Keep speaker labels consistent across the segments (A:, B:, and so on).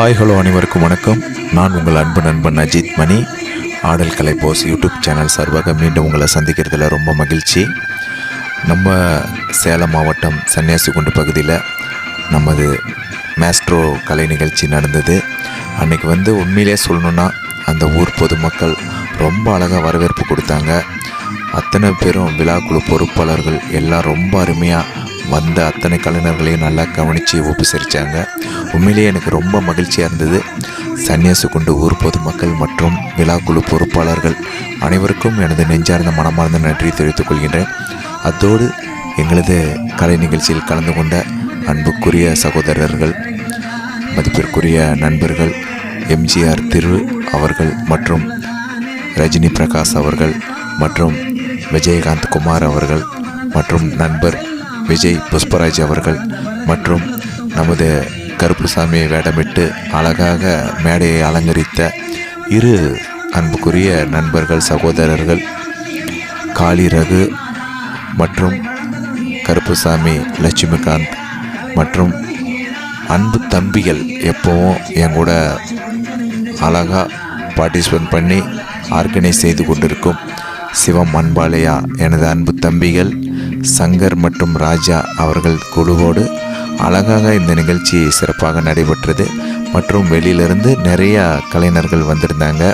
A: Hi hello அனைவருக்கும் வணக்கம். நான் உங்கள் அன்பு நண்பன் அஜித் மணி. ஆடல் கலை போஸ் யூடியூப் சேனல் சார்பாக மீண்டும் உங்களை சந்திக்கிறதுல ரொம்ப மகிழ்ச்சி. நம்ம சேலம் மாவட்டம் சன்னியாசிகுண்டு பகுதியில் நமது மேஸ்ட்ரோ கலை நிகழ்ச்சி நடந்தது. அன்றைக்கி வந்து உண்மையிலே சொல்லணுன்னா அந்த ஊர் பொதுமக்கள் ரொம்ப அழகாக வரவேற்பு கொடுத்தாங்க. அத்தனை பேரும் விழாக்குழு பொறுப்பாளர்கள் எல்லாம் ரொம்ப அருமையாக வந்த அத்தனை கலைஞர்களையும் நல்லா கவனித்து உபசரித்தாங்க உண்மையிலேயே எனக்கு ரொம்ப மகிழ்ச்சியாக இருந்தது. சன்னியாசு கொண்டு ஊர் பொதுமக்கள் மற்றும் விழாக்குழு பொறுப்பாளர்கள் அனைவருக்கும் எனது நெஞ்சார்ந்த மனமார்ந்த நன்றி தெரிவித்துக் கொள்கின்றேன். அத்தோடு எங்களது கலை நிகழ்ச்சியில் கலந்து கொண்ட அன்புக்குரிய சகோதரர்கள் மதிப்பிற்குரிய நண்பர்கள் எம்ஜிஆர் திரு அவர்கள் மற்றும் ரஜினி பிரகாஷ் அவர்கள் மற்றும் விஜயகாந்த் குமார் அவர்கள் மற்றும் நண்பர் விஜய் புஷ்பராஜ் அவர்கள் மற்றும் நமது கருப்புசாமியை வேடமிட்டு அழகாக மேடையை அலங்கரித்த இரு அன்புக்குரிய நண்பர்கள் சகோதரர்கள் காளி ரகு மற்றும் கருப்புசாமி லட்சுமிகாந்த் மற்றும் அன்பு தம்பிகள் எப்போவும் என் கூட அழகாக பார்ட்டிசிபேட் பண்ணி ஆர்கனைஸ் செய்து கொண்டிருக்கும் சிவம் அன்பாலையா எனது அன்பு தம்பிகள். சங்கர் மற்றும் ராஜா அவர்கள் குழுவோடு அழகாக இந்த நிகழ்ச்சி சிறப்பாக நடைபெற்றது. மற்றும் வெளியிலிருந்து நிறையா கலைஞர்கள் வந்திருந்தாங்க.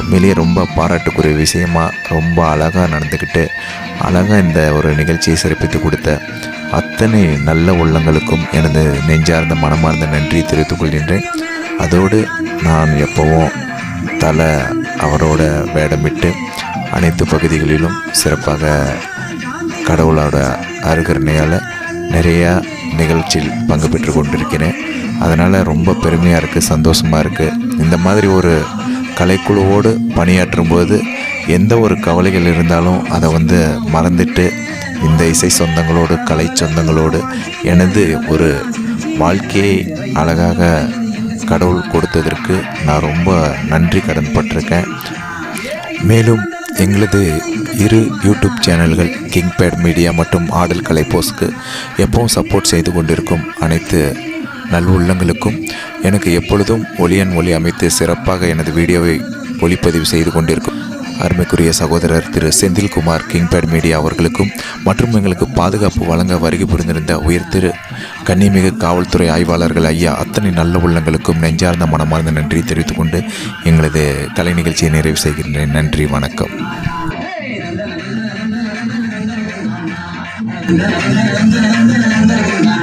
A: உண்மையிலேயே ரொம்ப பாராட்டுக்குரிய விஷயமா ரொம்ப அழகாக நடந்துக்கிட்டு அழகாக இந்த ஒரு நிகழ்ச்சியை சிறப்பித்து கொடுத்த அத்தனை நல்ல உள்ளங்களுக்கும் எனது நெஞ்சார்ந்த மனமார்ந்த நன்றி தெரிவித்துக் கொள்கின்றேன். அதோடு நான் எப்போவும் தலை அவரோட வேடமிட்டு அனைத்து பகுதிகளிலும் சிறப்பாக கடவுளோட அருகருணையால் நிறையா நிகழ்ச்சியில் பங்கு பெற்று கொண்டிருக்கிறேன். அதனால் ரொம்ப பெருமையாக இருக்குது சந்தோஷமாக இருக்குது இந்த மாதிரி ஒரு கலைக்குழுவோடு பணியாற்றும் போது எந்த ஒரு கவலைகள் இருந்தாலும் அதை வந்து மறந்துட்டு இந்த இசை சொந்தங்களோடு கலை சொந்தங்களோடு எனது ஒரு வாழ்க்கையை அழகாக கடவுள் கொடுத்ததற்கு நான் ரொம்ப நன்றி கடன் பட்டிருக்கேன். மேலும் எங்களது இரு யூடியூப் சேனல்கள் கிங் பேட் மீடியா மற்றும் ஆடல் கலை போஸ்க்கு எப்பவும் சப்போர்ட் செய்து கொண்டிருக்கும் அனைத்து நல்வுள்ளங்களுக்கும் எனக்கு எப்பொழுதும் ஒளியன் ஒளி அமைத்து சிறப்பாக எனது வீடியோவை ஒளிப்பதிவு செய்து கொண்டிருக்கும். அருமைக்குரிய சகோதரர் திரு செந்தில்குமார் கிங்பேட் மீடியா அவர்களுக்கும் மற்றும் எங்களுக்கு பாதுகாப்பு வழங்க வருகை புரிந்திருந்த உயர் திரு கன்னிமிகு காவல்துறை ஆய்வாளர்கள் ஐயா அத்தனை நல்ல உள்ளங்களுக்கும் நெஞ்சார்ந்த மனமார்ந்த நன்றி தெரிவித்துக் கொண்டு எங்களது கலை நிகழ்ச்சியை நிறைவு செய்கின்றேன் நன்றி வணக்கம்
B: Thank you.